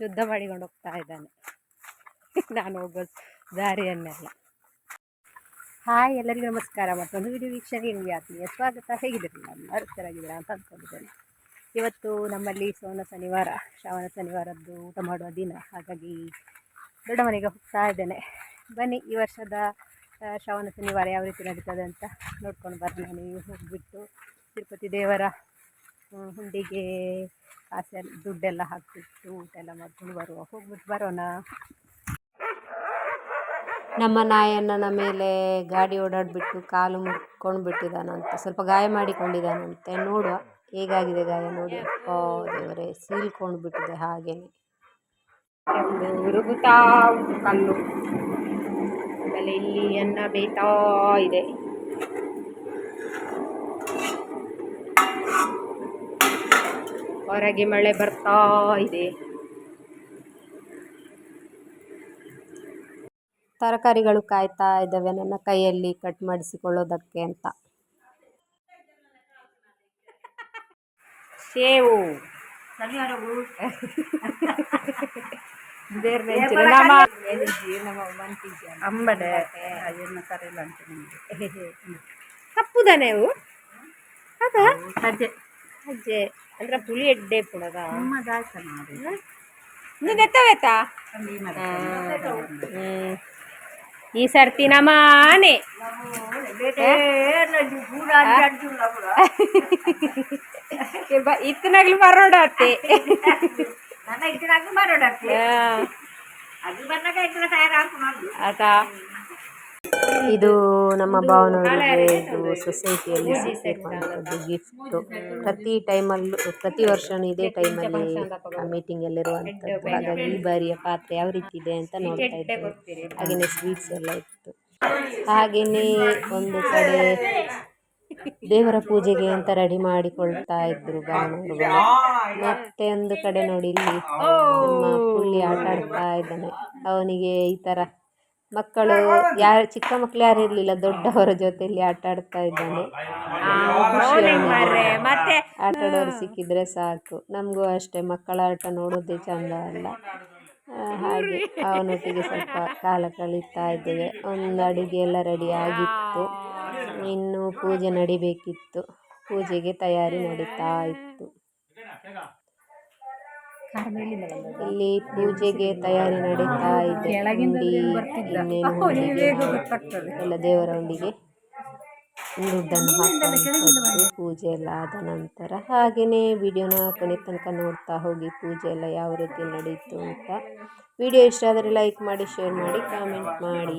ಶುದ್ಧ ಮಾಡಿಕೊಂಡು ಹೋಗ್ತಾ ಇದ್ದಾನೆ. ನಾನು ಹೋಗೋ ದಾರಿಯನ್ನೆಲ್ಲ. ಹಾಯ್ ಎಲ್ಲರಿಗೂ ನಮಸ್ಕಾರ. ಮತ್ತೊಂದು ವಿಡಿಯೋ ವೀಕ್ಷಣೆಗೆ ನಿಮಗೆ ಆತ್ಮೀಯ ಸ್ವಾಗತ. ಹೇಗಿದ್ದೀರಿ? ನಾನು ಚೆನ್ನಾಗಿದ್ದೀರಾ ಅಂತ ಅಂದ್ಕೊಂಡಿದ್ದೇನೆ ಇವತ್ತು ನಮ್ಮಲ್ಲಿ ಸೋನ ಶನಿವಾರ. ಶ್ರಾವಣ ಶನಿವಾರದ್ದು ಊಟ ಮಾಡುವ ದಿನ. ಹಾಗಾಗಿ ದೊಡ್ಡ ಮನೆಗೆ ಹೋಗ್ತಾ ಇದ್ದೇನೆ. ಬನ್ನಿ, ಈ ವರ್ಷದ ಶ್ರಾವಣ ಶನಿವಾರ ಯಾವ ರೀತಿ ನಡೀತದೆ ಅಂತ ನೋಡ್ಕೊಂಡು ಬರೋಣ ನೀವು ಹೋಗಿಬಿಟ್ಟು ತಿರುಪತಿ ದೇವರ ಹುಂಡಿಗೆ ಕಾಸೆಲ್ಲ ದುಡ್ಡೆಲ್ಲ ಹಾಕ್ಬಿಟ್ಟು ಊಟ ಎಲ್ಲ ಮಾಡ್ಕೊಂಡು ಬರುವ. ಹೋಗ್ಬಿಟ್ಟು ಬರೋಣ. ನಮ್ಮ ನಾಯಣ್ಣನ ಮೇಲೆ ಗಾಡಿ ಓಡಾಡಿಬಿಟ್ಟು ಕಾಲು ಮುರ್ಕೊಂಡು ಬಿಟ್ಟಿದ್ದಾನಂತೆ ಸ್ವಲ್ಪ ಗಾಯ ಮಾಡಿಕೊಂಡಿದ್ದಾನಂತೆ ನೋಡುವ ಹೇಗಾಗಿದೆ ಗಾಯ ನೋಡಿ. ಓ ದೇವರೇ ಸೀಲ್ಕೊಂಡು ಬಿಟ್ಟಿದೆ ಹಾಗೇನೆ ಉರುಗುತ್ತಾ ಉಂಟು ಕಲ್ಲು. ಆಮೇಲೆ ಇಲ್ಲಿ ಅನ್ನ ಬೇಯ್ತಾ ಇದೆ. ಹೊರಗೆ ಮಳೆ ಬರ್ತಾ ಇದೆ. ತರಕಾರಿಗಳು ಕಾಯ್ತಾ ಇದ್ದಾವೆ. ನನ್ನ ಕೈಯಲ್ಲಿ ಕಟ್ ಮಾಡಿಸಿಕೊಳ್ಳೋದಕ್ಕೆ ಅಂತ. ಸೇವು. ಅಂಬಡೆ. ಅದನ್ನು ಕರೆಯಲ್ಲ ಅಂತ ನಿಮಗೆ. ಕಪ್ಪುದ ನೀವು ಅದ ಅಜ್ಜೆ ಅಂದ್ರೆ ಪುಳಿ ಎಡ್ಡೆ ಪುಣದ ನಮ್ಮ ದಾಸ ಮಾಡಿ ನೀನು ಎತ್ತವೇತಾ ಅಲ್ಲಿ ಮರ ಹ್ಮ್. ಈ ಸರ್ತಿ ನಮ್ಮ ಆನೆ ಇತ್ತನಾಗ್ಲಿ ಬರೋಡತ್ತೆ ನನ್ನ ಇದ್ರಾಗ ಮಾಡೋಡಕ್ಕೆ ಅದು ಇದು ನಮ್ಮ ಭಾವನವರಿಗೆ ಇದು ಸೊಸೈಟಿಯಲ್ಲಿ ಸಿಕ್ಕಿರುವಂಥದ್ದು ಗಿಫ್ಟು ಪ್ರತಿ ಟೈಮಲ್ಲೂ ಪ್ರತಿ ವರ್ಷವೂ ಇದೇ ಟೈಮಲ್ಲಿ ಮೀಟಿಂಗ್ ಇರುವಂಥದ್ದು. ಹಾಗಾಗಿ ಈ ಬಾರಿಯ ಪಾತ್ರೆ ಯಾವ ರೀತಿ ಇದೆ ಅಂತ ನೋಡ್ತಾ ಇದ್ದೇವೆ. ಹಾಗೆಯೇ ಸ್ವೀಟ್ಸ್ ಎಲ್ಲ ಇತ್ತು. ಹಾಗೆಯೇ ಒಂದು ಕಡೆ ದೇವರ ಪೂಜೆಗೆ ಅಂತ ರೆಡಿ ಮಾಡಿಕೊಳ್ತಾ ಇದ್ರು ಭಾವನವರುಗಳು ಮತ್ತೆ ಒಂದು ಕಡೆ ನೋಡಿ ಇಲ್ಲಿ ನಮ್ಮ ಪುಳ್ಳಿ ಆಟ ಆಡ್ತಾ ಇದ್ದಾನೆ. ಅವನಿಗೆ ಈ ಥರ ಮಕ್ಕಳು ಯಾರು ಚಿಕ್ಕ ಮಕ್ಕಳು ಯಾರು ಇರಲಿಲ್ಲ ದೊಡ್ಡವರ ಜೊತೆಯಲ್ಲಿ ಆಟ ಆಡ್ತಾ ಇದ್ದಾನೆ. ಮತ್ತೆ ಆಟ ಆಡೋರು ಸಿಕ್ಕಿದ್ರೆ ಸಾಕು. ನಮಗೂ ಅಷ್ಟೇ ಮಕ್ಕಳ ಆಟ ನೋಡೋದೇ ಚಂದ ಅಲ್ಲ. ಹಾಗೆ ಅವನೊಟ್ಟಿಗೆ ಸ್ವಲ್ಪ ಕಾಲ ಕಳೀತಾ ಇದ್ದೇವೆ. ಒಂದು ಅಡುಗೆ ಎಲ್ಲ ರೆಡಿ ಆಗಿತ್ತು. ಇನ್ನು ಪೂಜೆ ನಡಿಬೇಕಿತ್ತು. ಪೂಜೆಗೆ ತಯಾರಿ ನಡೀತಾ ಇತ್ತು. ಇಲ್ಲಿ ಪೂಜೆಗೆ ತಯಾರಿ ನಡೀತಾ ಇದೆ. ಎಲ್ಲ ದೇವರ ಹುಂಡಿಗೆ ದುಡ್ಡನ್ನು ಪೂಜೆ ಎಲ್ಲ ಆದ ನಂತರ ಹಾಗೆಯೇ ವಿಡಿಯೋನ ಕೊನೆ ತನಕ ನೋಡ್ತಾ ಹೋಗಿ ಪೂಜೆ ಎಲ್ಲ ಯಾವ ರೀತಿ ನಡೀತು ಅಂತ. ವಿಡಿಯೋ ಇಷ್ಟ ಆದರೆ ಲೈಕ್ ಮಾಡಿ ಶೇರ್ ಮಾಡಿ ಕಾಮೆಂಟ್ ಮಾಡಿ.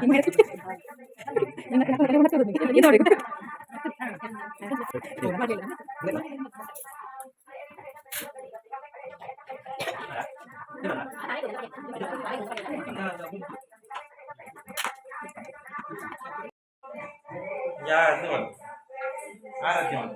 Gracias. ഇതോടെ Ya, Simon. Ahora, Simon.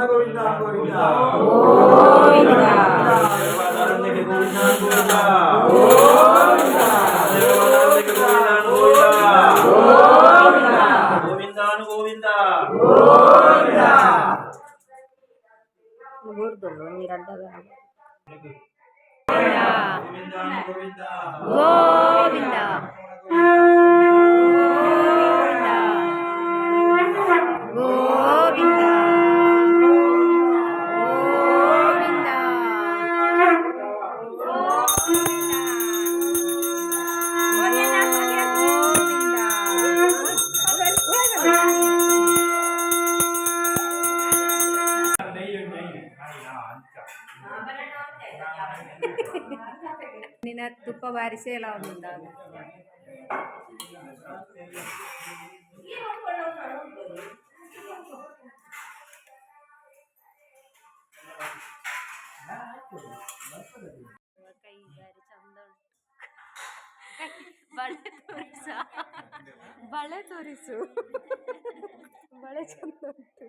Govinda Govinda దేవాదానందకి Govinda. Govinda. దేవాదానందకి Govinda Govinda Govinda ನಿನ್ನ ತುಪ್ಪ ಬಾರಿಸಿ ಎಲ್ಲ ಒಂದ ಬಳೆ ತೋರಿಸ ಬಳೆ ತೋರಿಸು ಬಳೆ ಚಂದ ಉಂಟು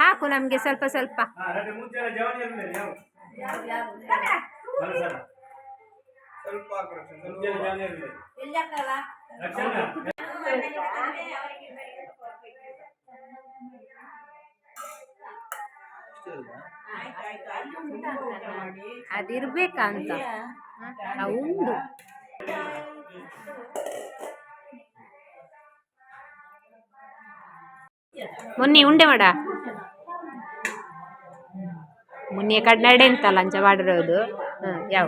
ಹಾಕು ನಮಗೆ ಸ್ವಲ್ಪ ಸ್ವಲ್ಪ ಸ್ವಲ್ಪ ಹಾಕ್ರಿ, ಅದಿರ್ಬೇಕಂತ. ಉಂಡು. ಮೊನ್ನೆ ಉಂಡೆ ಮಾಡ. ಮೊನ್ನೆ ಕಡ್ನಾಡೆ ಅಂತ ಅಂಚ ಮಾಡಿರೋದು ಹ್ಮ್ ಯಾವ?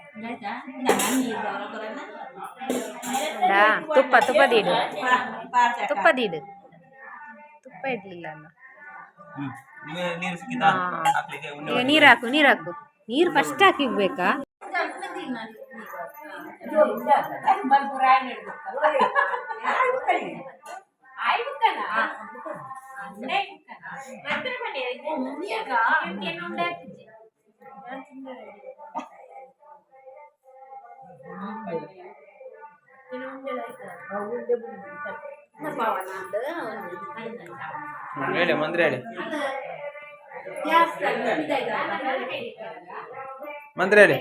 ತುಪ್ಪ ತುಪ್ಪ ದಿಡು. ತುಪ್ಪ ಇಡು ತುಪ್ಪ ಇಡ್ಲಿಲ್ಲ ಅಲ್ಲ ನೀರು ಹಾಕು ನೀರು ಹಾಕು ನೀರು ಫಸ್ಟ್ ಹಾಕಿಗ್ಬೇಕಾ ಹೇಳಿ ಮಂದ್ರೆ ಹೇಳಿ. ಮಂದ್ರೆ ಹೇಳಿ.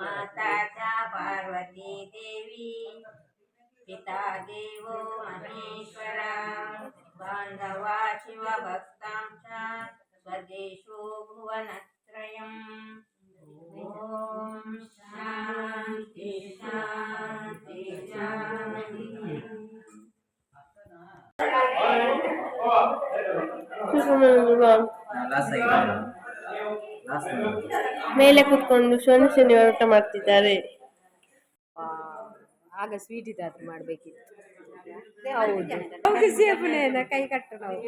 माताचा पार्वती देवी पिता देवो महेश्वरा बांधवा शिवभक्तांचा स्वदेशो भुवनत्रयम्। ಮೇಲೆ ಕುತ್ಕೊಂಡು ಶನಿ ಶನಿವಾರ ಊಟ ಮಾಡ್ತಿದ್ದಾರೆ. ಆಗ ಸ್ವೀಟ್ ಇದಾದ್ರು ಮಾಡ್ಬೇಕಿತ್ತು. ಹೌದು. ಕೈ ಕಟ್ಟು ನಾವು